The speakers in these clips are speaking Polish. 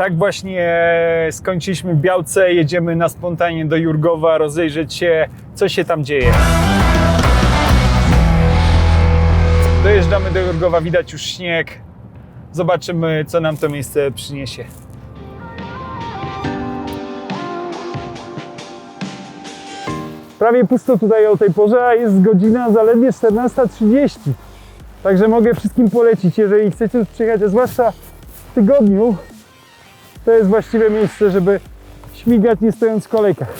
Tak właśnie skończyliśmy Białce, jedziemy na spontanie do Jurgowa, rozejrzeć się, co się tam dzieje. Dojeżdżamy do Jurgowa, widać już śnieg. Zobaczymy, co nam to miejsce przyniesie. Prawie pusto tutaj o tej porze, a jest godzina zaledwie 14.30. Także mogę wszystkim polecić, jeżeli chcecie przyjechać, a zwłaszcza w tygodniu, to jest właściwe miejsce, żeby śmigać nie stojąc w kolejkach.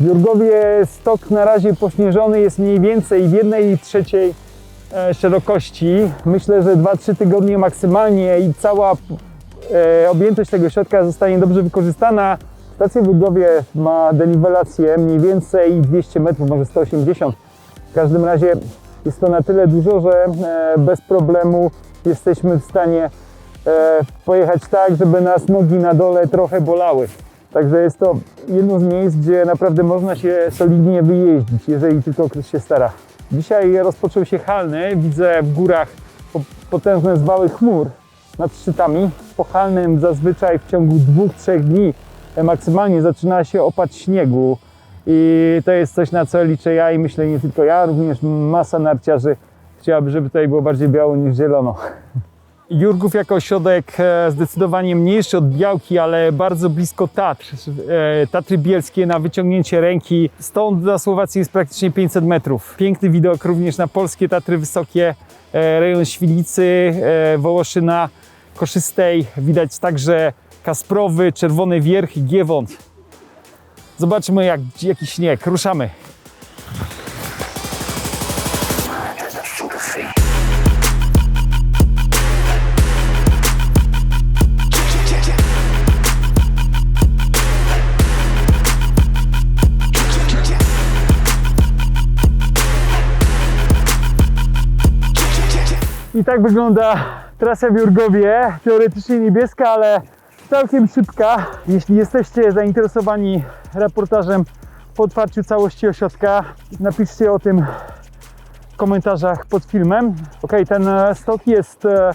W Jurgowie stok na razie pośnieżony jest mniej więcej w jednej trzeciej e, szerokości. Myślę, że 2-3 tygodnie maksymalnie i cała e, objętość tego środka zostanie dobrze wykorzystana. Stacja w Jurgowie ma deniwelację mniej więcej 200 metrów, może 180. W każdym razie jest to na tyle dużo, że e, bez problemu jesteśmy w stanie e, pojechać tak, żeby nas nogi na dole trochę bolały. Także jest to jedno z miejsc, gdzie naprawdę można się solidnie wyjeździć, jeżeli tylko ktoś się stara. Dzisiaj rozpoczął się halny, widzę w górach po- potężne zwały chmur nad szczytami. Po halnym zazwyczaj w ciągu dwóch, trzech dni e, maksymalnie zaczyna się opad śniegu i to jest coś, na co liczę ja i myślę nie tylko ja, również masa narciarzy chciałaby, żeby tutaj było bardziej biało niż zielono. Jurgów jako ośrodek e, zdecydowanie mniejszy od Białki, ale bardzo blisko Tatr. E, Tatry Bielskie na wyciągnięcie ręki. Stąd do Słowacji jest praktycznie 500 metrów. Piękny widok również na polskie Tatry Wysokie, e, rejon Świlicy, e, Wołoszyna, Koszystej. Widać także Kasprowy, Czerwony Wierch i Giewont. Zobaczmy jak, jaki śnieg. Ruszamy. I tak wygląda trasa w Jurgowie. Teoretycznie niebieska, ale całkiem szybka. Jeśli jesteście zainteresowani reportażem po otwarciu całości ośrodka, napiszcie o tym w komentarzach pod filmem. Ok, ten e, stok jest e,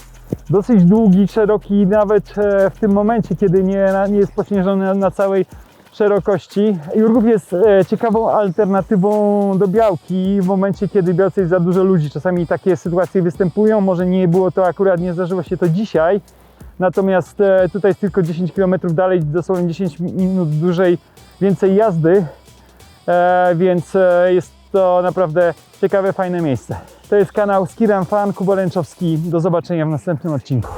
dosyć długi, szeroki, nawet e, w tym momencie, kiedy nie, nie jest pośnieżony na- całej szerokości. Jurgów jest ciekawą alternatywą do Białki w momencie, kiedy Białce jest za dużo ludzi. Czasami takie sytuacje występują, może nie było to akurat, nie zdarzyło się to dzisiaj, natomiast e, tutaj jest tylko 10 km dalej, dosłownie 10 minut dłużej, więcej jazdy, e, więc e, jest to naprawdę ciekawe, fajne miejsce. To jest kanał Skiram Fan, Kuba Lęczowski. Do zobaczenia w następnym odcinku.